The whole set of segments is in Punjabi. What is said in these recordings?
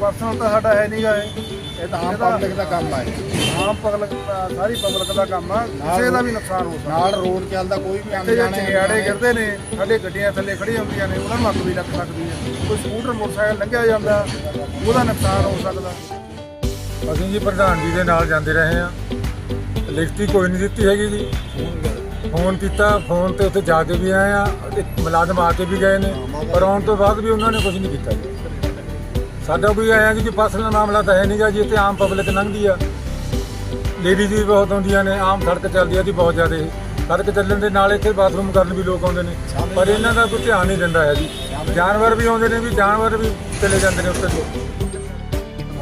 ਪਰਸਨਲ ਤਾਂ ਸਾਡਾ ਹੈ ਨਹੀਂਗਾ ਇਹ। ਇਹ ਤਾਂ ਆਮ ਪਬਲਿਕ ਦਾ ਕੰਮ ਹੈ ਆਮ ਪਬਲਿਕ ਦਾ- ਸਾਰੀ ਪਬਲਿਕ ਦਾ ਕੰਮ ਆ। ਕਿਸੇ ਦਾ ਵੀ ਨੁਕਸਾਨ ਹੋ ਸਕਦਾ। ਨਾਲ ਰੋਡ ਚੱਲਦਾ ਕੋਈ ਵੀ ਇੱਥੇ ਜੇ ਅਣਜਾਣੇ ਚਿੰਗਿਆੜੇ ਗਿਰਦੇ ਨੇ ਸਾਡੇ ਗੱਡੀਆਂ ਥੱਲੇ ਖੜੀਆਂ ਹੁੰਦੀਆਂ ਨੇ ਉਹਨਾਂ ਨੂੰ ਅੱਗ ਵੀ ਲੱਗ ਸਕਦੀ ਹੈ। ਕੋਈ ਸਕੂਟਰ ਮੋਟਰਸਾਈਕਲ ਲੰਘਿਆ ਜਾਂਦਾ ਉਹਦਾ ਨੁਕਸਾਨ ਹੋ ਸਕਦਾ। ਅਸੀਂ ਜੀ ਪ੍ਰਧਾਨ ਜੀ ਦੇ ਨਾਲ ਜਾਂਦੇ ਰਹੇ ਹਾਂ। ਲਿਖਤੀ ਕੋਈ ਨਹੀਂ ਦਿੱਤੀ ਹੈਗੀ ਜੀ। ਫੋਨ ਕੀਤਾ ਫੋਨ ਤੇ ਉੱਥੇ ਜਾ ਕੇ ਵੀ ਆਏ ਆ ਮੁਲਾਜ਼ਮ ਆ ਕੇ ਵੀ ਗਏ ਨੇ। ਪਰ ਆਉਣ ਤੋਂ ਬਾਅਦ ਵੀ ਉਹਨਾਂ ਨੇ ਕੁਝ ਨਹੀਂ ਕੀਤਾ ਜੀ। ਸਾਡਾ ਕੋਈ ਆਇਆ ਜੀ ਕਿ ਫਸਲ ਦਾ ਮਾਮਲਾ ਤਾਂ ਹੈ ਨਹੀਂਗਾ ਜੀ ਇੱਥੇ ਆਮ ਪਬਲਿਕ ਲੰਘਦੀ ਆ। ਲੇਡੀਜ਼ ਵੀ ਬਹੁਤ ਆਉਂਦੀਆਂ ਨੇ ਆਮ ਸੜਕ ਚੱਲਦੀ ਆ ਜੀ ਬਹੁਤ ਜ਼ਿਆਦਾ। ਸੜਕ ਚੱਲਣ ਦੇ ਨਾਲ ਇੱਥੇ ਬਾਥਰੂਮ ਕਰਨ ਵੀ ਲੋਕ ਆਉਂਦੇ ਨੇ ਪਰ ਇਹਨਾਂ ਦਾ ਕੋਈ ਧਿਆਨ ਨਹੀਂ ਦਿੰਦਾ ਹੈ ਜੀ। ਜਾਨਵਰ ਵੀ ਆਉਂਦੇ ਨੇ ਵੀ ਜਾਨਵਰ ਵੀ ਚਲੇ ਜਾਂਦੇ ਨੇ ਉੱਤੇ ਤੋਂ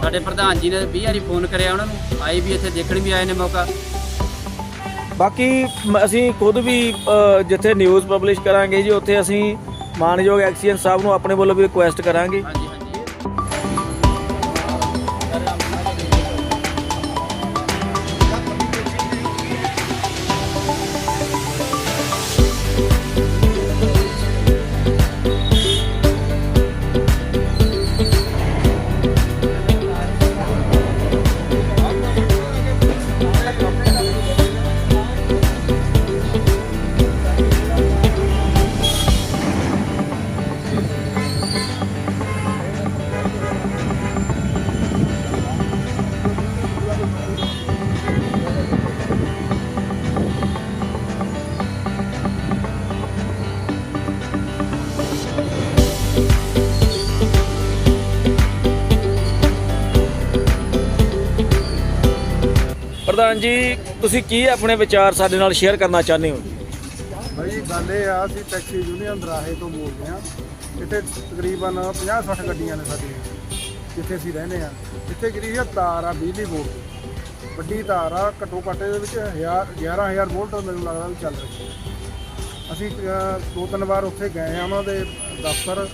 ਸਾਡੇ ਪ੍ਰਧਾਨ ਜੀ ਨੇ 20 ਵਾਰੀ ਫੋਨ ਕਰਿਆ ਉਹਨਾਂ ਨੂੰ ਆਏ ਵੀ ਇੱਥੇ ਦੇਖਣ ਵੀ ਆਏ ਨੇ ਮੌਕਾ। ਬਾਕੀ ਅਸੀਂ ਖੁਦ ਵੀ ਜਿੱਥੇ ਨਿਊਜ਼ ਪਬਲਿਸ਼ ਕਰਾਂਗੇ ਜੀ ਉੱਥੇ ਅਸੀਂ ਮਾਨਯੋਗ ਐਕਸੀਅਨ ਸਾਹਿਬ ਨੂੰ ਆਪਣੇ ਵੱਲੋਂ ਵੀ ਰਿਕੁਐਸਟ ਕਰਾਂਗੇ। ਪ੍ਰਧਾਨ ਜੀ ਤੁਸੀਂ ਕੀ ਆਪਣੇ ਵਿਚਾਰ ਸਾਡੇ ਨਾਲ ਸ਼ੇਅਰ ਕਰਨਾ ਚਾਹੁੰਦੇ ਹੋ? ਭਾਈ ਗੱਲ ਇਹ ਆ, ਅਸੀਂ ਟੈਕਸੀ ਯੂਨੀਅਨ ਦਰਾਹੇ ਤੋਂ ਬੋਲਦੇ ਆ ਇੱਥੇ ਤਕਰੀਬਨ 50-60 ਗੱਡੀਆਂ ਨੇ ਸਾਡੀਆਂ, ਜਿੱਥੇ ਅਸੀਂ ਰਹਿੰਦੇ ਆ ਇੱਥੇ ਗਿਰੀ ਹੈ ਤਾਰ ਆ, ਬਿਜਲੀ ਬੋਰਡ ਦੀ। ਵੱਡੀ ਤਾਰ ਆ, ਘੱਟੋ ਘੱਟ ਇਹਦੇ ਵਿੱਚ 1000 11000 ਵੋਲਟ ਮੈਨੂੰ ਲੱਗਦਾ ਵੀ ਚੱਲ ਰਹੀ ਹੈ। ਅਸੀਂ ਦੋ ਤਿੰਨ ਵਾਰ ਉੱਥੇ ਗਏ ਆ ਉਹਨਾਂ ਦੇ ਦਫ਼ਤਰ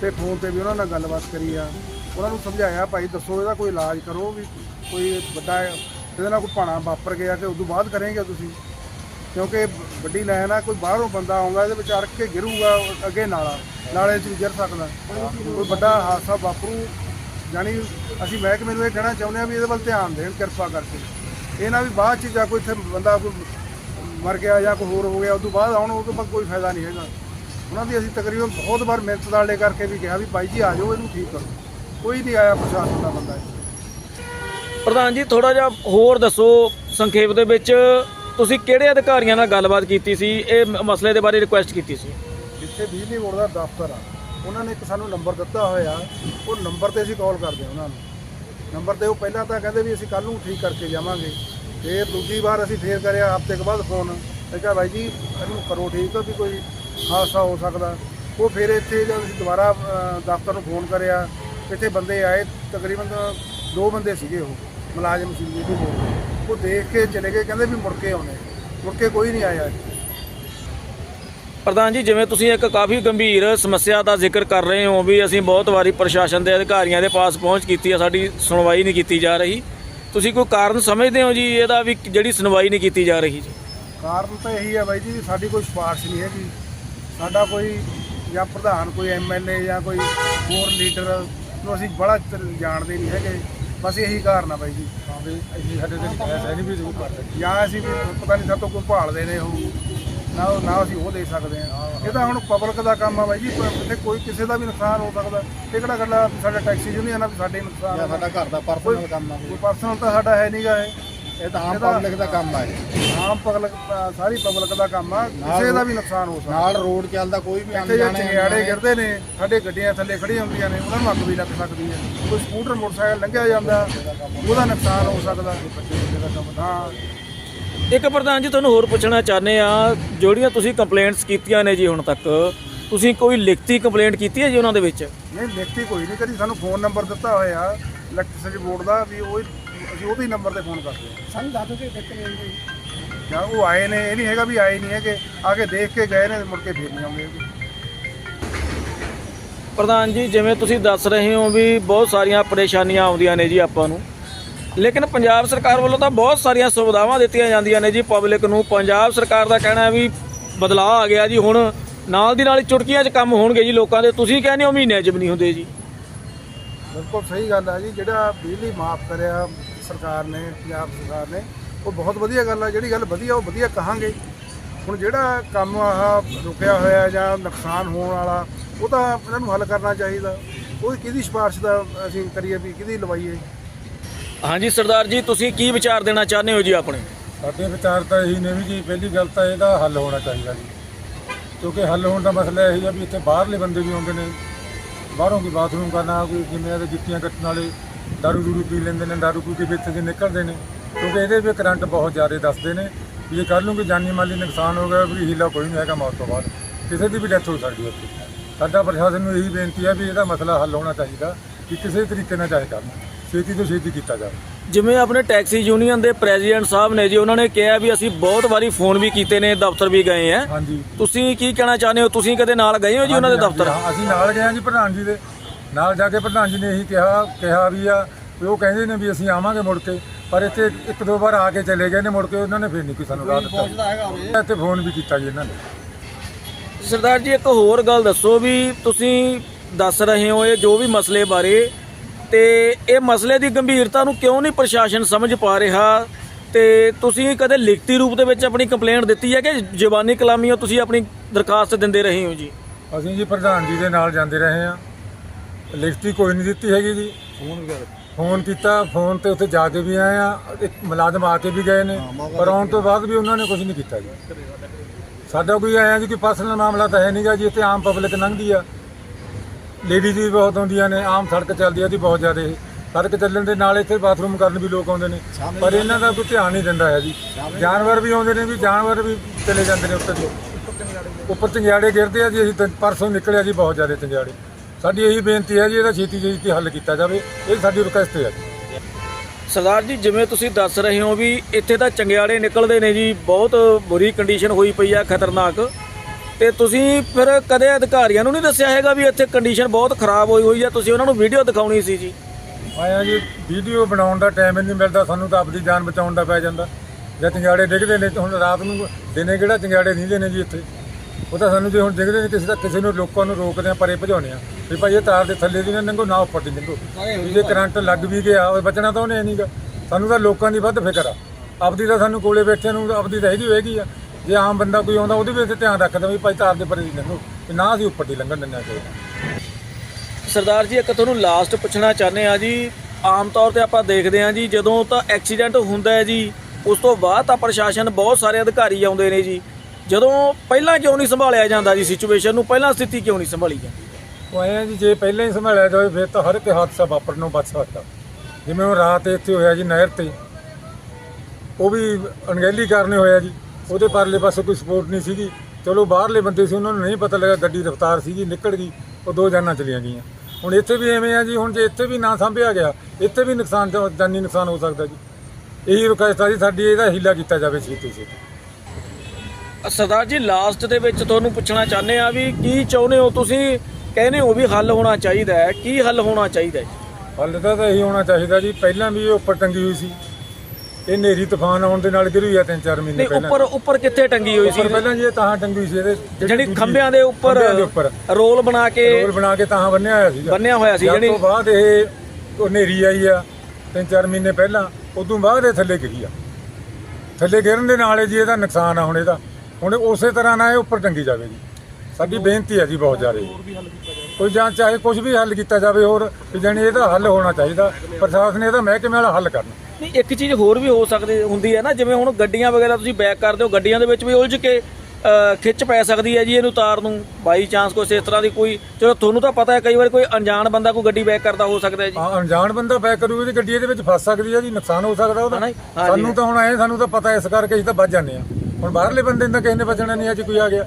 ਤੇ ਫੋਨ ਤੇ ਵੀ ਉਹਨਾਂ ਨਾਲ ਗੱਲਬਾਤ ਕਰੀ ਆ। ਉਹਨਾਂ ਨੂੰ ਸਮਝਾਇਆ, ਭਾਈ ਦੱਸੋ, ਇਹਦਾ ਕੋਈ ਇਲਾਜ ਕਰੋ ਵੀ ਕੋਈ ਵੱਡਾ ਇਹਦੇ ਨਾਲ ਕੋਈ ਭਾਣਾ ਵਾਪਰ ਗਿਆ ਤੇ ਉਦੋਂ ਬਾਅਦ ਕਰੇਂਗੇ ਤੁਸੀਂ? ਕਿਉਂਕਿ ਵੱਡੀ ਲਾਈਨ ਆ, ਕੋਈ ਬਾਹਰੋਂ ਬੰਦਾ ਆਉਂਦਾ, ਇਹਦੇ ਵਿੱਚ ਅੜਕ ਕੇ ਗਿਰੂਗਾ, ਅੱਗੇ ਨਾਲਾ, ਨਾਲੇ 'ਚ ਗਿਰ ਸਕਦਾ। ਕੋਈ ਵੱਡਾ ਹਾਦਸਾ ਵਾਪਰੂ ਜਾਨੀ ਅਸੀਂ ਮਹਿਕਮੇ ਨੂੰ ਇਹ ਕਹਿਣਾ ਚਾਹੁੰਦੇ ਆ ਵੀ ਇਹਦੇ ਵੱਲ ਧਿਆਨ ਦੇਣ, ਕਿਰਪਾ ਕਰਕੇ। ਇਹ ਨਾ ਵੀ ਬਾਅਦ 'ਚ ਜਾਂ ਕੋਈ ਇੱਥੇ ਬੰਦਾ ਕੋਈ ਮਰ ਗਿਆ ਜਾਂ ਕੋਈ ਹੋਰ ਹੋ ਗਿਆ ਉਸ ਤੋਂ ਬਾਅਦ ਆਉਣ ਉਹ ਤੋਂ ਬਾਅਦ ਕੋਈ ਫਾਇਦਾ ਨਹੀਂ ਹੈਗਾ। ਉਹਨਾਂ ਦੀ ਅਸੀਂ ਤਕਰੀਬਨ ਬਹੁਤ ਵਾਰ ਮਿਹਨਤ ਦਾਲੇ ਕਰਕੇ ਵੀ ਕਿਹਾ ਵੀ ਭਾਈ ਜੀ ਆ ਜਾਓ, ਇਹਨੂੰ ਠੀਕ ਕਰੋ। ਕੋਈ ਨਹੀਂ ਆਇਆ ਪ੍ਰਸ਼ਾਸਨ ਦਾ ਬੰਦਾ ਪ੍ਰਧਾਨ ਜੀ ਥੋੜਾ ਜਿਹਾ ਹੋਰ ਦੱਸੋ ਸੰਖੇਪ ਦੇ ਵਿੱਚ, ਤੁਸੀਂ ਕਿਹੜੇ ਅਧਿਕਾਰੀਆਂ ਨਾਲ ਗੱਲਬਾਤ ਕੀਤੀ ਸੀ? ਇਹ ਮ- ਮਸਲੇ ਦੇ ਬਾਰੇ ਰਿਕੁਐਸਟ ਕੀਤੀ ਸੀ। ਜਿੱਥੇ ਬਿਜਲੀ ਬੋਰਡ ਦਾ ਦਫ਼ਤਰ ਆ, ਉਹਨਾਂ ਨੇ ਇੱਕ ਸਾਨੂੰ ਨੰਬਰ ਦਿੱਤਾ ਹੋਇਆ, ਉਹ ਨੰਬਰ ਤੇ ਅਸੀਂ ਕਾਲ ਕਰਦੇ ਹਾਂ ਉਹਨਾਂ ਨੂੰ। ਨੰਬਰ ਤੇ ਉਹ ਪਹਿਲਾਂ ਤਾਂ ਕਹਿੰਦੇ ਵੀ ਅਸੀਂ ਕੱਲ ਨੂੰ ਠੀਕ ਕਰਕੇ ਜਾਵਾਂਗੇ। ਫਿਰ ਦੂਜੀ ਵਾਰ ਅਸੀਂ ਫੇਰ ਕਰਿਆ, ਹਫ਼ਤੇ ਕੁ ਬਾਅਦ ਫੋਨ ਮੈਂ ਕਿਹਾ ਬਾਈ ਜੀ, ਇਹਨੂੰ ਕਰੋ ਠੀਕ ਵੀ ਕੋਈ ਹਾਦਸਾ ਹੋ ਸਕਦਾ। ਉਹ ਫਿਰ ਇੱਥੇ ਜਦ ਅਸੀਂ ਦੁਬਾਰਾ ਦਫ਼ਤਰ ਨੂੰ ਫੋਨ ਕਰਿਆ, ਇੱਥੇ ਬੰਦੇ ਆਏ, ਤਕਰੀਬਨ ਦੋ ਬੰਦੇ ਸੀਗੇ ਉਹ ਮੁਲਾਜ਼ਮ ਸੀ ਬੋਰਡ ਦੇ। ਉਹ ਦੇਖ ਕੇ ਚਲੇ ਗਏ ਕਹਿੰਦੇ ਵੀ ਮੁੜ ਕੇ ਆਉਣੇ। ਮੁੜ ਕੇ ਕੋਈ ਨਹੀਂ ਆਇਆ। ਪ੍ਰਧਾਨ ਜੀ ਜਿਵੇਂ ਤੁਸੀਂ ਇੱਕ ਕਾਫੀ ਗੰਭੀਰ ਸਮੱਸਿਆ ਦਾ ਜ਼ਿਕਰ ਕਰ ਰਹੇ ਹੋ ਵੀ ਅਸੀਂ ਬਹੁਤ ਵਾਰੀ ਪ੍ਰਸ਼ਾਸਨ ਦੇ ਅਧਿਕਾਰੀਆਂ ਦੇ ਪਾਸ ਪਹੁੰਚ ਕੀਤੀ ਹੈ ਸਾਡੀ ਸੁਣਵਾਈ ਨਹੀਂ ਕੀਤੀ ਜਾ ਰਹੀ। ਤੁਸੀਂ ਕੋਈ ਕਾਰਨ ਸਮਝਦੇ ਹੋ ਜੀ ਇਹਦਾ ਵੀ ਜਿਹੜੀ ਸੁਣਵਾਈ ਨਹੀਂ ਕੀਤੀ ਜਾ ਰਹੀ ਜੀ? ਕਾਰਨ ਤਾਂ ਇਹੀ ਹੈ ਬਾਈ ਜੀ ਸਾਡੀ ਕੋਈ ਸਿਫਾਰਿਸ਼ ਨਹੀਂ ਹੈਗੀ। ਸਾਡਾ ਕੋਈ ਜਾਂ ਪ੍ਰਧਾਨ ਕੋਈ ਐਮਐਲਏ ਜਾਂ ਕੋਈ ਹੋਰ ਲੀਡਰ ਨੂੰ ਅਸੀਂ ਬੜਾ ਜਾਣਦੇ ਨਹੀਂ ਹੈਗੇ। ਬਸ ਇਹੀ ਕਾਰਨ ਆ ਬਾਈ ਜੀ। ਹਾਂ ਵੀ ਅਸੀਂ ਸਾਡੇ ਤੇ ਨਹੀਂ ਵੀ ਜ਼ਰੂਰ ਕਰਦੇ ਜਾਂ ਅਸੀਂ ਵੀ ਪਤਾ ਨਹੀਂ ਸਾਤੋਂ ਕੋਈ ਭਾਲਦੇ ਨੇ ਉਹ। ਨਾ ਉਹ- ਨਾ ਅਸੀਂ ਉਹ ਦੇ ਸਕਦੇ ਆ ਇਹ ਤਾਂ ਹੁਣ ਪਬਲਿਕ ਦਾ ਕੰਮ ਆ ਬਾਈ ਜੀ ਇੱਥੇ ਕੋਈ ਕਿਸੇ ਦਾ ਵੀ ਨੁਕਸਾਨ ਹੋ ਸਕਦਾ। ਇਹ ਕਿਹੜਾ ਗੱਲਾਂ ਵੀ ਸਾਡਾ ਟੈਕਸੀ ਯੂਨੀਅਨ ਆ ਵੀ ਸਾਡੇ ਨੁਕਸਾਨ ਆ। ਸਾਡਾ ਘਰ ਦਾ ਪਰਸਨਲ ਕੰਮ ਆ ਕੋਈ ਪਰਸਨਲ ਤਾਂ ਸਾਡਾ ਹੈ ਨਹੀਂਗਾ ਇਹ। ਇਹ ਤਾਂ ਆਮ ਇਹਦਾ- ਪਬਲਿਕ ਦਾ ਕੰਮ ਹੈ ਆਮ ਪਬਲਿਕ ਦਾ- ਸਾਰੀ ਪਬਲਿਕ ਦਾ ਕੰਮ ਆ ਕਿਸੇ ਦਾ ਵੀ ਨੁਕਸਾਨ ਹੋ ਸਕਦਾ। ਨਾਲ ਰੋਡ ਚੱਲਦਾ ਕੋਈ ਵੀ ਇੱਥੇ ਜੇ ਅਣਜਾਣੇ ਚਿੰਗਿਆੜੇ ਗਿਰਦੇ ਨੇ ਸਾਡੇ ਗੱਡੀਆਂ ਥੱਲੇ ਖੜੀਆਂ ਹੁੰਦੀਆਂ ਨੇ ਉਹਨਾਂ ਨੂੰ ਅੱਗ ਵੀ ਲੱਗ ਸਕਦੀ ਹੈ। ਕੋਈ ਸਕੂਟਰ ਮੋਟਰਸਾਈਕਲ ਲੰਘਿਆ ਜਾਂਦਾ ਉਹਦਾ ਨੁਕਸਾਨ ਹੋ ਸਕਦਾ। ਹਾਂ। ਇੱਕ ਪ੍ਰਧਾਨ ਜੀ ਤੁਹਾਨੂੰ ਹੋਰ ਪੁੱਛਣਾ ਚਾਹੁੰਦੇ ਆ ਜਿਹੜੀਆਂ ਤੁਸੀਂ ਕੰਪਲੇਂਟਸ ਕੀਤੀਆਂ ਨੇ ਜੀ ਹੁਣ ਤੱਕ ਤੁਸੀਂ ਕੋਈ ਲਿਖਤੀ ਕੰਪਲੇਂਟ ਕੀਤੀ ਹੈ ਜੀ ਉਹਨਾਂ ਦੇ ਵਿੱਚ? ਨਹੀਂ ਲਿਖਤੀ ਕੋਈ ਨਹੀਂ ਕਰੀ ਸਾਨੂੰ ਫੋਨ ਨੰਬਰ ਦਿੱਤਾ ਹੋਇਆ ਇਲੈਕਟ੍ਰਿਸਿਟੀ ਬੋਰਡ ਦਾ ਵੀ ਉਹ ਅਸੀਂ ਉਹਦੇ ਨੰਬਰ ਤੇ ਫੋਨ ਕਰਦੇ ਹਾਂ ਸਾਨੂੰ ਦੱਸ ਦਿਓ ਕਿ ਜਾਂ। ਉਹ ਆਏ ਨੇ ਇਹ ਨਹੀਂ ਹੈਗਾ ਵੀ ਆਏ ਨਹੀਂ ਹੈਗੇ। ਆ ਕੇ ਦੇਖ ਕੇ ਗਏ ਨੇ ਮੁੜ ਕੇ ਫੇਰ ਨਹੀਂ ਆਉਂਦੇ ਪ੍ਰਧਾਨ ਜੀ ਜਿਵੇਂ ਤੁਸੀਂ ਦੱਸ ਰਹੇ ਹੋ ਵੀ ਬਹੁਤ ਸਾਰੀਆਂ ਪਰੇਸ਼ਾਨੀਆਂ ਆਉਂਦੀਆਂ ਨੇ ਜੀ ਆਪਾਂ ਨੂੰ। ਲੇਕਿਨ ਪੰਜਾਬ ਸਰਕਾਰ ਵੱਲੋਂ ਤਾਂ ਬਹੁਤ ਸਾਰੀਆਂ ਸੁਵਿਧਾਵਾਂ ਦਿੱਤੀਆਂ ਜਾਂਦੀਆਂ ਨੇ ਜੀ ਪਬਲਿਕ ਨੂੰ। ਪੰਜਾਬ ਸਰਕਾਰ ਦਾ ਕਹਿਣਾ ਹੈ ਵੀ ਬਦਲਾਅ ਆ ਗਿਆ ਜੀ ਹੁਣ ਨਾਲ ਦੀ ਨਾਲ ਹੀ ਚੁਟਕੀਆਂ 'ਚ ਕੰਮ ਹੋਣਗੇ ਜੀ ਲੋਕਾਂ ਦੇ। ਤੁਸੀਂ ਕਹਿੰਦੇ ਹੋ ਮਹੀਨਿਆਂ 'ਚ ਵੀ ਨਹੀਂ ਹੁੰਦੇ ਜੀ। ਬਿਲਕੁਲ ਸਹੀ ਗੱਲ ਹੈ ਜੀ ਜਿਹੜਾ ਬਿਜਲੀ ਮਾਫ ਕਰਿਆ ਸਰਕਾਰ ਨੇ ਪੰਜਾਬ ਸਰਕਾਰ ਨੇ ਉਹ ਬਹੁਤ ਵਧੀਆ ਗੱਲ ਹੈ ਜਿਹੜੀ ਗੱਲ ਵਧੀਆ ਉਹ ਵਧੀਆ ਕਹਾਂਗੇ। ਹੁਣ ਜਿਹੜਾ ਕੰਮ ਆਹ ਰੁਕਿਆ ਹੋਇਆ ਜਾਂ ਨੁਕਸਾਨ ਹੋਣ ਵਾਲਾ ਉਹ ਤਾਂ ਇਹਨਾਂ ਨੂੰ ਹੱਲ ਕਰਨਾ ਚਾਹੀਦਾ। ਉਹ ਕਿਹਦੀ ਸਿਫਾਰਿਸ਼ ਦਾ ਅਸੀਂ ਕਰੀਏ ਵੀ ਕਿਹਦੀ ਲਵਾਈਏ? ਹਾਂਜੀ ਸਰਦਾਰ ਜੀ ਤੁਸੀਂ ਕੀ ਵਿਚਾਰ ਦੇਣਾ ਚਾਹੁੰਦੇ ਹੋ ਜੀ ਆਪਣੇ? ਸਾਡੇ ਵਿਚਾਰ ਤਾਂ ਇਹੀ ਨੇ ਵੀ ਜੀ ਪਹਿਲੀ ਗੱਲ ਤਾਂ ਇਹਦਾ ਹੱਲ ਹੋਣਾ ਚਾਹੀਦਾ ਜੀ। ਕਿਉਂਕਿ ਹੱਲ ਹੋਣ ਦਾ ਮਸਲਾ ਇਹ ਹੈ ਵੀ ਇੱਥੇ ਬਾਹਰਲੇ ਬੰਦੇ ਵੀ ਆਉਂਦੇ ਨੇ। ਬਾਹਰੋਂ ਕੀ ਬਾਥਰੂਮ ਕਰਨਾ ਕੋਈ ਜਿਵੇਂ ਜੁੱਤੀਆਂ ਕੱਟਣ ਵਾਲੇ। ਦਾਰੂ ਦੂਰੂ ਪੀ ਲੈਂਦੇ ਨੇ ਦਾਰੂ ਪੀ ਕੇ ਵਿੱਚ ਦੀ ਨਿਕਲਦੇ ਨੇ ਕਿਉਂਕਿ ਇਹਦੇ ਵੀ ਕਰੰਟ ਬਹੁਤ ਜ਼ਿਆਦਾ ਦੱਸਦੇ ਨੇ ਵੀ ਜੇ ਨੂੰ ਕੋਈ ਜਾਨੀ ਮਾਲੀ ਨੁਕਸਾਨ ਹੋ ਗਿਆ ਵੀ ਹੀਲਾ ਕੋਈ ਨਹੀਂ ਹੈਗਾ ਮੌਤ ਤੋਂ ਬਾਅਦ ਕਿਸੇ ਦੀ ਵੀ ਡੈਥ ਹੋ ਸਕਦੀ ਹੈ ਉੱਥੇ ਸਾਡਾ ਪ੍ਰਸ਼ਾਸਨ ਨੂੰ ਇਹੀ ਬੇਨਤੀ ਹੈ ਵੀ ਇਹਦਾ ਮਸਲਾ ਹੱਲ ਹੋਣਾ ਚਾਹੀਦਾ ਕਿ ਕਿਸੇ ਤਰੀਕੇ ਨਾਲ ਚਾਹੇ ਕਰਨ ਛੇਤੀ ਤੋਂ ਛੇਤੀ ਕੀਤਾ ਜਾਵੇ ਜਿਵੇਂ ਆਪਣੇ ਟੈਕਸੀ ਯੂਨੀਅਨ ਦੇ ਪ੍ਰੈਜ਼ੀਡੈਂਟ ਸਾਹਿਬ ਨੇ ਜੀ ਉਹਨਾਂ ਨੇ ਕਿਹਾ ਵੀ ਅਸੀਂ ਬਹੁਤ ਵਾਰੀ ਫੋਨ ਵੀ ਕੀਤੇ ਨੇ ਦਫ਼ਤਰ ਵੀ ਗਏ ਆ। ਹਾਂਜੀ। ਤੁਸੀਂ ਕੀ ਕਹਿਣਾ ਚਾਹੁੰਦੇ ਹੋ? ਤੁਸੀਂ ਕਦੇ ਨਾਲ ਗਏ ਹੋ ਜੀ ਉਹਨਾਂ ਦੇ ਦਫ਼ਤਰ? ਅਸੀਂ ਨਾਲ ਗਏ ਹਾਂ ਜੀ ਪ੍ਰਧਾਨ ਜੀ ਦੇ। ਨਾਲ ਜਾ ਕੇ ਪ੍ਰਧਾਨ ਜੀ ਨੇ ਇਹੀ ਕਿਹਾ ਕਿਹਾ ਵੀ ਆ ਵੀ ਉਹ ਕਹਿੰਦੇ ਨੇ ਵੀ ਅਸੀਂ ਆਵਾਂਗੇ ਮੁੜ ਕੇ ਪਰ ਇੱਥੇ ਇੱਕ ਦੋ ਵਾਰ ਆ ਕੇ ਚਲੇ ਗਏ ਨੇ ਮੁੜ ਕੇ ਉਹਨਾਂ ਨੇ ਫਿਰ ਨਹੀਂ ਕੋਈ ਸਾਨੂੰ ਰਾਹ ਦਿੱਤਾ ਇੱਥੇ ਫੋਨ ਵੀ ਕੀਤਾ ਜੀ ਇਹਨਾਂ ਨੇ। ਸਰਦਾਰ ਜੀ ਇੱਕ ਹੋਰ ਗੱਲ ਦੱਸੋ ਵੀ ਤੁਸੀਂ ਦੱਸ ਰਹੇ ਹੋ ਇਹ ਜੋ ਵੀ ਮਸਲੇ ਬਾਰੇ ਤੇ ਇਹ ਮਸਲੇ ਦੀ ਗੰਭੀਰਤਾ ਨੂੰ ਕਿਉਂ ਨਹੀਂ ਪ੍ਰਸ਼ਾਸਨ ਸਮਝ ਪਾ ਰਿਹਾ? ਤੇ ਤੁਸੀਂ ਕਦੇ ਲਿਖਤੀ ਰੂਪ ਦੇ ਵਿੱਚ ਆਪਣੀ ਕੰਪਲੇਂਟ ਦਿੱਤੀ ਹੈ ਕਿ ਜ਼ਬਾਨੀ ਕਲਾਮੀਓ ਤੁਸੀਂ ਆਪਣੀ ਦਰਖਾਸਤ ਦਿੰਦੇ ਰਹੇ ਹੋ ਜੀ? ਅਸੀਂ ਜੀ ਪ੍ਰਧਾਨ ਜੀ ਦੇ ਨਾਲ ਜਾਂਦੇ ਰਹੇ ਹਾਂ। ਲਿਖਤੀ ਕੋਈ ਨਹੀਂ ਦਿੱਤੀ ਹੈਗੀ ਜੀ। ਫੋਨ ਕਰ ਫੋਨ ਕੀਤਾ ਫੋਨ ਤੇ ਉੱਥੇ ਜਾ ਕੇ ਵੀ ਆਏ ਆ ਇੱਕ ਮੁਲਾਜ਼ਮ ਆ ਕੇ ਵੀ ਗਏ ਨੇ ਪਰ ਆਉਣ ਤੋਂ ਬਾਅਦ ਵੀ ਉਹਨਾਂ ਨੇ ਕੁਝ ਨਹੀਂ ਕੀਤਾ ਜੀ। ਸਾਡਾ ਕੋਈ ਆਇਆ ਜੀ ਕੋਈ ਪਰਸਨਲ ਮਾਮਲਾ ਤਾਂ ਹੈ ਨਹੀਂਗਾ ਜੀ ਇੱਥੇ ਆਮ ਪਬਲਿਕ ਲੰਘਦੀ ਆ। ਲੇਡੀਜ਼ ਵੀ ਬਹੁਤ ਆਉਂਦੀਆਂ ਨੇ ਆਮ ਸੜਕ ਚੱਲਦੀ ਆ ਜੀ ਬਹੁਤ ਜ਼ਿਆਦਾ। ਸੜਕ ਚੱਲਣ ਦੇ ਨਾਲ ਇੱਥੇ ਬਾਥਰੂਮ ਕਰਨ ਵੀ ਲੋਕ ਆਉਂਦੇ ਨੇ ਪਰ ਇਹਨਾਂ ਦਾ ਕੋਈ ਧਿਆਨ ਨਹੀਂ ਦਿੰਦਾ ਹੈ ਜੀ। ਜਾਨਵਰ ਵੀ ਆਉਂਦੇ ਨੇ ਵੀ ਜਾਨਵਰ ਵੀ ਚਲੇ ਜਾਂਦੇ ਨੇ ਉੱਤੇ ਉੱਪਰ ਚੰਗਿਆੜੇ ਗਿਰਦੇ ਆ ਜੀ ਅਸੀਂ ਪਰਸੋਂ ਨਿਕਲਿਆ ਜੀ ਬਹੁਤ ਜ਼ਿਆਦਾ ਚੰਗਿਆੜੇ। ਸਾਡੀ ਇਹੀ ਬੇਨਤੀ ਹੈ ਜੀ ਇਹਦਾ ਛੇਤੀ ਛੇਤੀ ਹੱਲ ਕੀਤਾ ਜਾਵੇ। ਇਹ ਸਾਡੀ ਰਿਕੁਐਸਟ ਹੈ ਜੀ। ਸਰਦਾਰ ਜੀ ਜਿਵੇਂ ਤੁਸੀਂ ਦੱਸ ਰਹੇ ਹੋ ਵੀ ਇੱਥੇ ਤਾਂ ਚੰਗਿਆੜੇ ਨਿਕਲਦੇ ਨੇ ਜੀ ਬਹੁਤ ਬੁਰੀ ਕੰਡੀਸ਼ਨ ਹੋਈ ਪਈ ਆ ਖਤਰਨਾਕ। ਤੇ ਤੁਸੀਂ ਫਿਰ ਕਦੇ ਅਧਿਕਾਰੀਆਂ ਨੂੰ ਨਹੀਂ ਦੱਸਿਆ ਹੈਗਾ ਵੀ ਇੱਥੇ ਕੰਡੀਸ਼ਨ ਬਹੁਤ ਖਰਾਬ ਹੋਈ ਹੋਈ ਆ? ਤੁਸੀਂ ਉਹਨਾਂ ਨੂੰ ਵੀਡੀਓ ਦਿਖਾਉਣੀ ਸੀ ਜੀ। ਆਇਆ ਜੀ ਵੀਡੀਓ ਬਣਾਉਣ ਦਾ ਟਾਈਮ ਹੀ ਨਹੀਂ ਮਿਲਦਾ ਸਾਨੂੰ ਤਾਂ ਆਪਣੀ ਜਾਨ ਬਚਾਉਣ ਦਾ ਪੈ ਜਾਂਦਾ। ਜੇ ਚੰਗਿਆੜੇ ਡਿੱਗਦੇ ਨੇ ਹੁਣ ਰਾਤ ਨੂੰ ਦਿਨੇ ਕਿਹੜਾ ਚੰਗਿਆੜੇ ਨਹੀਂ ਨੇ ਜੀ ਇੱਥੇ? ਉਹ ਤਾਂ ਸਾਨੂੰ ਜੇ ਹੁਣ ਡਿੱਗਦੇ ਨੇ ਕਿਸੇ ਦਾ ਕਿਸੇ ਨੂੰ ਲੋਕਾਂ ਨੂੰ ਰੋਕਦੇ ਆ ਪਰੇ ਭਜਾਉਣੇ ਆ ਵੀ ਭਾਈ ਇਹ ਤਾਰ ਦੇ ਥੱਲੇ ਦੀ ਨਾ ਲੰਘੋ ਨਾ ਉੱਪਰ ਦੀ ਲੰਘੋ ਵੀ ਜੇ ਕਰੰਟ ਲੱਗ ਵੀ ਗਿਆ ਉਹ ਬਚਣਾ ਤਾਂ ਉਹਨੇ ਨਹੀਂਗਾ ਸਾਨੂੰ ਤਾਂ ਲੋਕਾਂ ਦੀ ਵੱਧ ਫਿਕਰ ਆ। ਆਪਦੀ ਤਾਂ ਸਾਨੂੰ ਕੋਲੇ ਬੈਠਿਆਂ ਨੂੰ ਆਪਦੀ ਤਾਂ ਇਹਦੀ ਹੋਏਗੀ ਆ। ਜੇ ਆਮ ਬੰਦਾ ਕੋਈ ਆਉਂਦਾ ਉਹਦੇ ਵਿੱਚ ਧਿਆਨ ਰੱਖਦਾ ਵੀ ਭਾਈ ਤਾਰ ਦੇ ਪਰੇ ਦੀ ਲੰਘੋ ਵੀ ਨਾ ਅਸੀਂ ਉੱਪਰ ਦੀ ਲੰਘਣ ਦਿੰਦੇ ਚਾਹੀਦਾ ਸਰਦਾਰ ਜੀ ਇੱਕ ਤੁਹਾਨੂੰ ਲਾਸਟ ਪੁੱਛਣਾ ਚਾਹੁੰਦੇ ਆ ਜੀ। ਆਮ ਤੌਰ ਤੇ ਆਪਾਂ ਦੇਖਦੇ ਆ ਜੀ ਜਦੋਂ ਤਾਂ ਐਕਸੀਡੈਂਟ ਹੁੰਦਾ ਹੈ ਜੀ ਉਸ ਤੋਂ ਬਾਅਦ ਤਾਂ ਪ੍ਰਸ਼ਾਸਨ ਬਹੁਤ ਸਾਰੇ ਅਧਿਕਾਰੀ ਆਉਂਦੇ ਨੇ ਜੀ। ਜਦੋਂ ਪਹਿਲਾਂ ਕਿਉਂ ਨਹੀਂ ਸੰਭਾਲਿਆ ਜਾਂਦਾ ਜੀ ਸਿਚੁਏਸ਼ਨ ਨੂੰ? ਪਹਿਲਾਂ ਸਥਿਤੀ ਕਿਉਂ ਨਹੀਂ ਸੰਭਾਲੀ ਜਾਂਦੀ? ਉਹ ਐਂ ਜੀ, ਜੇ ਪਹਿਲਾਂ ਹੀ ਸੰਭਾਲਿਆ ਜਾਵੇ, ਫਿਰ ਤਾਂ ਹਰ ਇੱਕ ਹਾਦਸਾ ਵਾਪਰਨ ਨੂੰ ਬਚ ਸਕਦਾ। ਜਿਵੇਂ ਉਹ ਰਾਤ ਇੱਥੇ ਹੋਇਆ ਜੀ, ਨਹਿਰ ਤੇ। ਉਹ ਵੀ ਅਣਗਹਿਲੀ ਕਰਨੇ ਹੋਇਆ ਜੀ। ਉਹਦੇ ਪਰਲੇ ਪਾਸੇ ਕੋਈ ਸਪੋਰਟ ਨਹੀਂ ਸੀਗੀ। ਚਲੋ, ਬਾਹਰਲੇ ਬੰਦੇ ਸੀ, ਉਹਨਾਂ ਨੂੰ ਨਹੀਂ ਪਤਾ ਲੱਗਾ ਗੱਡੀ ਰਫ਼ਤਾਰ ਸੀਗੀ, ਨਿਕਲ ਗਈ, ਉਹ ਦੋ ਜਾਨਾਂ ਚਲੀਆਂ ਗਈਆਂ। ਹੁਣ ਇੱਥੇ ਵੀ ਐਵੇਂ ਆ ਜੀ, ਹੁਣ ਜੇ ਇੱਥੇ ਵੀ ਨਾ ਸੰਭਿਆ ਗਿਆ, ਇੱਥੇ ਵੀ ਨੁਕਸਾਨ ਜਾਨੀ ਨੁਕਸਾਨ ਹੋ ਸਕਦਾ ਜੀ। ਇਹੀ ਰਿਕੁਐਸਟ ਆ ਜੀ, ਸਾਡੀ ਇਹਦਾ ਹੀਲਾ ਕੀਤਾ ਜਾਵੇ ਛੇਤੀ ਛੇਤੀ ਸਰਦਾਰ ਜੀ ਲਾਸਟ ਦੇ ਵਿੱਚ ਤੁਹਾਨੂੰ ਪੁੱਛਣਾ ਚਾਹੁੰਦੇ ਆ ਵੀ ਕੀ ਚਾਹੁੰਦੇ ਹੋ ਤੁਸੀਂ? ਕਹਿੰਦੇ ਹੋ ਵੀ ਹੱਲ ਹੋਣਾ ਚਾਹੀਦਾ ਹੈ। ਕੀ ਹੱਲ ਹੋਣਾ ਚਾਹੀਦਾ ਹੈ? ਹੱਲ ਤਾਂ ਤਾਂ ਇਹੀ ਹੋਣਾ ਚਾਹੀਦਾ ਜੀ। ਪਹਿਲਾਂ ਵੀ ਇਹ ਉੱਪਰ ਟੰਗੀ ਹੋਈ ਸੀ। ਇਹ ਨੇਰੀ ਤੂਫਾਨ ਆਉਣ ਦੇ ਨਾਲ ਗਿਰੀ ਆ ਤਿੰਨ ਚਾਰ ਮਹੀਨੇ ਨਹੀਂ ਪਹਿਲਾਂ। ਉੱਪਰ ਉੱਪਰ ਕਿੱਥੇ ਟੰਗੀ ਹੋਈ ਸੀ? ਪਹਿਲਾਂ ਜੀ ਇਹ ਤਾਂ ਟੰਗੀ ਸੀ ਇਹਦੇ। ਜਿਹੜੀ ਖੰਭਿਆਂ ਦੇ ਉੱਪਰ ਰੋਲ ਬਣਾ ਕੇ ਰੋਲ ਬਣਾ ਕੇ ਤਾਂ ਬੰਨਿਆ ਹੋਇਆ ਸੀਗਾ। ਬੰਨਿਆ ਹੋਇਆ ਸੀ ਜਿਹੜੀ ਤੋਂ ਬਾਅਦ ਇਹ ਉਹ ਨੇਰੀ ਆਈ ਆ ਤਿੰਨ ਚਾਰ ਮਹੀਨੇ ਪਹਿਲਾਂ ਉਦੋਂ ਬਾਅਦ ਇਹ ਥੱਲੇ ਗਿਰੀ ਆ। ਥੱਲੇ ਗਿਰਨ ਦੇ ਨਾਲ ਜੀ ਇਹਦਾ ਨੁਕਸਾਨ ਆ ਹੁਣ ਇਹਦਾ। ਹੁਣ ਉਸੇ ਤਰ੍ਹਾਂ ਨਾਲ ਇਹ ਉੱਪਰ ਟੰਗੀ ਜਾਵੇ ਜੀ। ਸਾਡੀ ਬੇਨਤੀ ਹੈ ਜੀ ਬਹੁਤ ਜ਼ਿਆਦਾ। ਕੋਈ ਜਾਂ ਚਾਹੇ ਕੁਝ ਵੀ ਹੱਲ ਕੀਤਾ ਜਾਵੇ ਹੋਰ ਜਾਣੀ ਇਹਦਾ ਹੱਲ ਹੋਣਾ ਚਾਹੀਦਾ। ਪ੍ਰਸ਼ਾਸਨ ਇਹਦਾ ਮਹਿਕਮੇ ਵਾਲਾ ਹੱਲ ਕਰਨਾ। ਨਹੀਂ ਇੱਕ ਚੀਜ਼ ਹੋਰ ਵੀ ਹੋ ਸਕਦੀ ਹੁੰਦੀ ਹੈ ਨਾ ਜਿਵੇਂ ਹੁਣ ਗੱਡੀਆਂ ਵਗੈਰਾ ਤੁਸੀਂ ਬੈਕ ਕਰਦੇ ਹੋ ਗੱਡੀਆਂ ਦੇ ਵਿੱਚ ਵੀ ਉਲਝ ਕੇ ਖਿੱਚ ਪੈ ਸਕਦੀ ਹੈ ਜੀ ਇਹਨੂੰ ਤਾਰ ਨੂੰ। ਬਾਈ ਚਾਂਸ ਕੁਛ ਇਸ ਤਰ੍ਹਾਂ ਦੀ ਕੋਈ ਚਲੋ ਤੁਹਾਨੂੰ ਤਾਂ ਪਤਾ ਹੈ ਕਈ ਵਾਰ ਕੋਈ ਅਣਜਾਣ ਬੰਦਾ ਕੋਈ ਗੱਡੀ ਬੈਕ ਕਰਦਾ ਹੋ ਸਕਦਾ ਹੈ ਜੀ। ਹਾਂ ਅਣਜਾਣ ਬੰਦਾ ਬੈਕ ਕਰੂਗਾ ਜੀ ਗੱਡੀ ਇਹਦੇ ਵਿੱਚ ਫਸ ਸਕਦੀ ਹੈ ਜੀ ਨੁਕਸਾਨ ਹੋ ਸਕਦਾ ਉਹਦਾ। ਸਾਨੂੰ ਤਾਂ ਹੁਣ ਐ ਸਾਨੂੰ ਤਾਂ ਪਤਾ ਇਸ ਕਰਕੇ ਅਸੀਂ ਤਾਂ ਬਚ ਜਾਂਦੇ ਆ ਹੁਣ ਬਾਹਰਲੇ ਬੰਦੇ ਨੂੰ ਤਾਂ ਕਿਸੇ ਨੇ ਬਚਣਾ ਨਹੀਂ ਅੱਜ ਕੋਈ ਆ ਗਿਆ।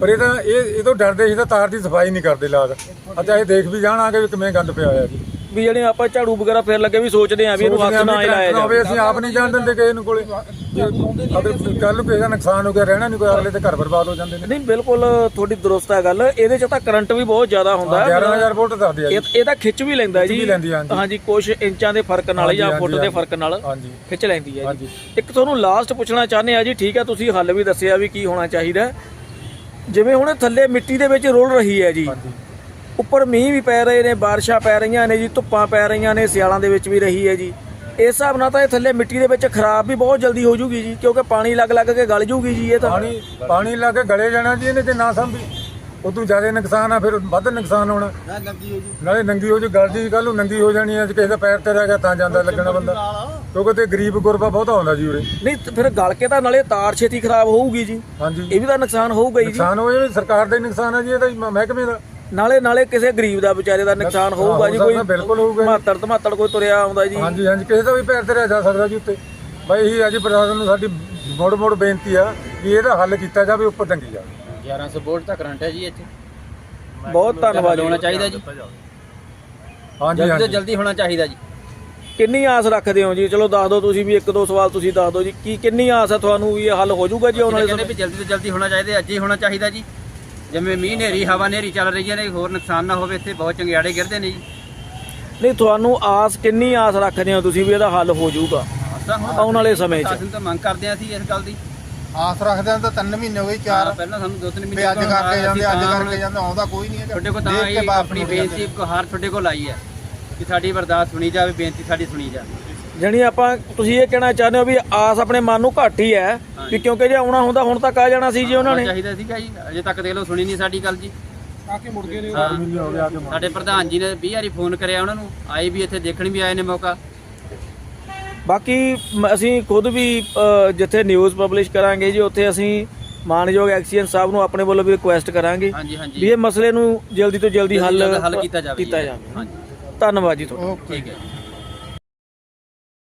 ਪਰ ਇਹ ਤਾਂ, ਇਹ ਇਹ ਤੋਂ ਡਰਦੇ ਸੀ ਤਾਂ ਤਾਰ ਦੀ ਸਫ਼ਾਈ ਨਹੀਂ ਕਰਦੇ ਲਾਗ ਅੱਜ ਇਹ ਦੇਖ ਵੀ ਜਾਣ ਆ ਕੇ ਵੀ ਕਿਵੇਂ ਗੰਦ ਪਿਆ ਹੋਇਆ ਜੀ। ਵੀ ਜਿਹੜੇ ਆਪਾਂ ਝਾੜੂ ਵਗੈਰਾ ਫੇਰ ਲੱਗੇ ਵੀ ਸੋਚਦੇ ਆ ਵੀ ਇਹਨੂੰ ਹੱਥ ਨਾ ਆ ਹੀ ਲਾਇਆ ਜਾਵੇ। ਅਸੀਂ ਆਪ ਨਹੀਂ ਜਾਣ ਦਿੰਦੇ ਕਿਸੇ ਨੂੰ ਕੋਲੇ। ਅਗਰ ਕੱਲ ਨੂੰ ਕਿਸੇ ਦਾ ਨੁਕਸਾਨ ਹੋ ਗਿਆ ਰਹਿਣਾ ਨਹੀਂ ਕੋਈ ਅਗਲੇ ਤੇ ਘਰ ਬਰਬਾਦ ਹੋ ਜਾਂਦੇ ਨੇ। ਨਹੀਂ ਬਿਲਕੁਲ ਤੁਹਾਡੀ ਦਰੁਸਤ ਹੈ ਗੱਲ। ਇਹਦੇ ਚ ਤਾਂ ਕਰੰਟ ਵੀ ਬਹੁਤ ਜ਼ਿਆਦਾ ਹੁੰਦਾ ਹੈ। 11000 ਵੋਲਟ ਦੱਸਦੇ ਆ ਜੀ। ਇਹ ਇਹਦਾ ਖਿੱਚ ਵੀ ਲੈਂਦਾ ਜੀ। ਹਾਂਜੀ। ਕੁਝ ਇੰਚਾਂ ਦੇ ਫ਼ਰਕ ਨਾਲ ਜਾਂ ਫੁੱਟ ਦੇ ਫ਼ਰਕ ਨਾਲ ਖਿੱਚ ਲੈਂਦੀ ਹੈ ਜੀ। ਇੱਕ ਤੁਹਾਨੂੰ ਲਾਸਟ ਪੁੱਛਣਾ ਚਾਹੁੰਦੇ ਆ ਜੀ ਠੀਕ ਹੈ ਤੁਸੀਂ ਹੱਲ ਵੀ ਦੱਸਿਆ ਵੀ ਕੀ ਹੋਣਾ ਚਾਹੀਦਾ। ਜਿਵੇਂ ਹੁਣ ਥੱਲੇ ਮਿੱਟੀ ਦੇ ਵਿੱਚ ਰੁਲ ਰਹੀ ਹੈ ਜੀ। ਹਾਂਜੀ। ਉੱਪਰ ਮੀਂਹ ਵੀ ਪੈ ਰਹੇ ਨੇ ਬਾਰਿਸ਼ਾਂ ਪੈ ਰਹੀਆਂ ਨੇ ਜੀ ਧੁੱਪਾਂ ਪੈ ਰਹੀਆਂ ਨੇ ਸਿਆਲਾਂ ਦੇ ਵਿੱਚ ਵੀ ਰਹੀ ਹੈ ਜੀ। ਇਸ ਹਿਸਾਬ ਨਾਲ ਤਾਂ ਇਹ ਥੱਲੇ ਮਿੱਟੀ ਦੇ ਵਿੱਚ ਖਰਾਬ ਵੀ ਬਹੁਤ ਜਲਦੀ ਹੋ ਜੂਗੀ ਜੀ ਕਿਉਂਕਿ ਪਾਣੀ ਲੱਗ ਲੱਗ ਕੇ ਗਲ ਜੂਗੀ ਜੀ ਇਹ ਤਾਂ ਪਾਣੀ ਪਾਣੀ ਲਾ ਕੇ ਗਲੇ ਜਾਣਾ ਜੀ ਇਹਨੇ ਤੇ ਨਾ ਸੰਭੀ। ਉਦੋਂ ਜ਼ਿਆਦਾ ਨੁਕਸਾਨ ਆ ਫਿਰ ਵੱਧ ਨੁਕਸਾਨ ਹੋਣਾ। ਨਾ ਨੰਗੀ ਹੋ ਜੀ। ਨਾਲੇ ਨੰਗੀ ਹੋ ਜੀ ਗਲਦੀ ਕੱਲ ਨੂੰ ਨੰਗੀ ਹੋ ਜਾਣੀ ਹੈ ਜੇ ਕਿਸੇ ਦਾ ਪੈਰ ਤੇ ਰਹਿ ਗਿਆ ਤਾਂ ਜਾਂਦਾ ਲੱਗਣਾ ਬੰਦਾ। ਕਿਉਂਕਿ ਤੇ ਗਰੀਬ ਗੁਰਬਾ ਬਹੁਤਾ ਆਉਂਦਾ ਜੀ ਉਰੇ। ਨਹੀਂ ਤੇ ਫਿਰ ਗਲ ਕੇ ਤਾਂ ਨਾਲੇ ਤਾਰ ਛੇਤੀ ਖਰਾਬ ਹੋਊਗੀ ਜੀ। ਹਾਂਜੀ। ਇਹ ਵੀ ਤਾਂ ਨੁਕਸਾਨ ਹੋਊਗਾ ਹੀ ਜੀ। ਨੁਕਸਾਨ ਹੋਏ ਸਰਕਾਰ ਦਾ ਹੀ ਨੁਕਸਾਨ ਹੈ ਜੀ ਇਹਦਾ ਹੀ ਮ- ਮਹਿਕਮੇ ਦਾ। ਨਾਲੇ ਨਾਲੇ ਕਿਸੇ ਗਰੀਬ ਦਾ ਵਿਚਾਰੇ ਦਾ ਨੁਕਸਾਨ ਹੋਊਗਾ ਜੀ ਕੋਈ ਬਿਲਕੁਲ ਹੋਊਗਾ। ਮਾਤੜ ਧਮਾਤੜ ਕੋਈ ਤੁਰਿਆ ਆਉਂਦਾ ਜੀ। ਹਾਂਜੀ ਹਾਂਜੀ ਕਿਸੇ ਦਾ ਵੀ ਪੈਰ ਤੇ ਰਹਿ ਜਾ ਸਕਦਾ ਜੀ ਉੱਤੇ। ਬਾਈ ਇਹੀ ਅੱਜ ਪ੍ਰਸ਼ਾਸਨ ਨੂੰ ਸਾਡੀ ਮੋੜ ਮੋੜ ਬੇਨਤੀ ਆ ਕਿ ਇਹਦਾ ਹੱਲ ਕੀਤਾ ਜਾਵੇ ਉੱਪਰ ਟੰਗੀ ਜਾਵੇ। 1100 ਵੋਲਟ ਦਾ ਕਰੰਟ ਹੈ ਜੀ ਇੱਥੇ। ਬਹੁਤ ਧੰਨਵਾਦ ਹੋਣਾ ਚਾਹੀਦਾ ਜੀ। ਹਾਂਜੀ ਹਾਂਜੀ। ਜਲਦੀ ਹੋਣਾ ਚਾਹੀਦਾ ਜੀ। ਕਿੰਨੀ ਆਸ ਰੱਖਦੇ ਹੋ ਜੀ? ਚਲੋ ਦੱਸ ਦਿਓ ਤੁਸੀਂ ਵੀ ਇੱਕ ਦੋ ਸਵਾਲ ਤੁਸੀਂ ਦੱਸ ਦਿਓ ਜੀ। ਕੀ ਕਿੰਨੀ ਆਸ ਹੈ ਤੁਹਾਨੂੰ ਵੀ ਇਹ ਹੱਲ ਹੋ ਜਾਊਗਾ ਜੀ ਆਉਣ ਵਾਲੇ ਸਮੇਂ? ਜਲਦੀ ਤੋਂ ਜਲਦੀ ਹੋਣਾ ਚਾਹੀਦਾ ਅੱਜ ਹੀ ਹੋਣਾ ਚਾਹੀਦਾ ਜੀ। ਜਿਵੇਂ ਮੀਂਹ ਹਨੇਰੀ ਹਵਾ ਹਨੇਰੀ ਚੱਲ ਰਹੀ ਹੈ ਨੇ ਹੋਰ ਨੁਕਸਾਨ ਨਾ ਹੋਵੇ ਇੱਥੇ ਬਹੁਤ ਚੰਗਿਆੜੇ ਗਿਰਦੇ ਨੇ ਜੀ। ਨਹੀਂ ਤੁਹਾਨੂੰ ਆਸ ਕਿੰਨੀ ਆਸ ਰੱਖਦੇ ਹੋ ਤੁਸੀਂ ਵੀ ਇਹਦਾ ਹੱਲ ਹੋ ਜਾਊਗਾ? ਆਉਣ ਵਾਲੇ ਸਮੇਂ 'ਚ। ਸ਼ਾਸਨ ਤੋਂ ਮੰਗ ਕਰਦੇ ਆ ਅਸੀਂ ਇਸ ਗੱਲ ਦੀ। ਆਸ ਰੱਖਦੇ ਆ ਤਾਂ 3 ਮਹੀਨੇ ਹੋ ਗਏ ਹਾਂ, ਚਾਰ ਪਹਿਲਾਂ ਸਾਨੂੰ ਦੋ ਤਿੰਨ ਵੀ ਮਹੀਨੇ ਅੱਜ ਕਰਕੇ ਅਸੀਂ ਜਾਂਦੇ ਅੱਜ ਕਰਕੇ ਜਾਂਦੇ ਆਉਂਦਾ ਕੋਈ ਨਹੀਂ ਤੁਹਾਡੇ ਕੋਲ ਤਾਂ ਆਪਣੀ। ਬੇਨਤੀ ਗੁਹਾਰ ਤੁਹਾਡੇ ਕੋਲ ਆਈ ਹੈ ਕਿ ਸਾਡੀ ਬਰਦਾਸ਼ਤ ਸੁਣੀ ਜਾਵੇ ਬੇਨਤੀ ਸਾਡੀ ਸੁਣੀ ਜਾਵੇ। ਜਣੀ ਆਪਾਂ ਤੁਸੀਂ ਇਹ ਕਹਿਣਾ ਚਾਹੁੰਦੇ ਹੋ ਵੀ ਆਸ ਆਪਣੇ ਮਨ ਨੂੰ ਘੱਟ ਹੀ ਹੈ ਵੀ ਕਿਉਂਕਿ ਜੇ ਆਉਣਾ ਹੁੰਦਾ ਹੁਣ ਤੱਕ ਆ ਜਾਣਾ ਸੀ ਜੀ ਉਹਨਾਂ ਨੇ। ਚਾਹੀਦਾ ਸੀਗਾ ਜੀ ਅਜੇ ਤੱਕ ਦੇਖ ਲਓ ਸੁਣੀ ਨਹੀਂ ਸਾਡੀ ਗੱਲ ਜੀ। ਆ ਕੇ ਮੁੜ ਗਏ ਨੇ ਹਾਂ। ਸਾਡੇ ਪ੍ਰਧਾਨ ਜੀ ਨੇ 20 ਵਾਰੀ ਫੋਨ ਕਰਿਆ ਉਹਨਾਂ ਨੂੰ ਆਏ ਵੀ ਇੱਥੇ ਦੇਖਣ ਵੀ ਆਏ ਨੇ ਮੌਕਾ। ਬਾਕੀ ਮ- ਅਸੀਂ ਖੁਦ ਵੀ ਅ, ਜਿੱਥੇ ਨਿਊਜ਼ ਪਬਲਿਸ਼ ਕਰਾਂਗੇ ਜੀ ਉੱਥੇ ਅਸੀਂ ਮਾਨਯੋਗ ਐਕਸੀਅਨ ਸਾਹਿਬ ਨੂੰ ਆਪਣੇ ਵੱਲੋਂ ਵੀ ਰਿਕੁਐਸਟ ਕਰਾਂਗੇ ਹਾਂਜੀ ਵੀ ਹਾਂਜੀ ਇਹ ਮਸਲੇ ਨੂੰ ਜਲਦੀ ਤੋਂ ਜਲਦੀ ਹੱਲ ਹੱਲ ਕੀਤਾ ਜਾਵੇ। ਜੀ। ਧੰਨਵਾਦ ਜੀ ਤੁਹਾਡਾ। ਠੀਕ ਹੈ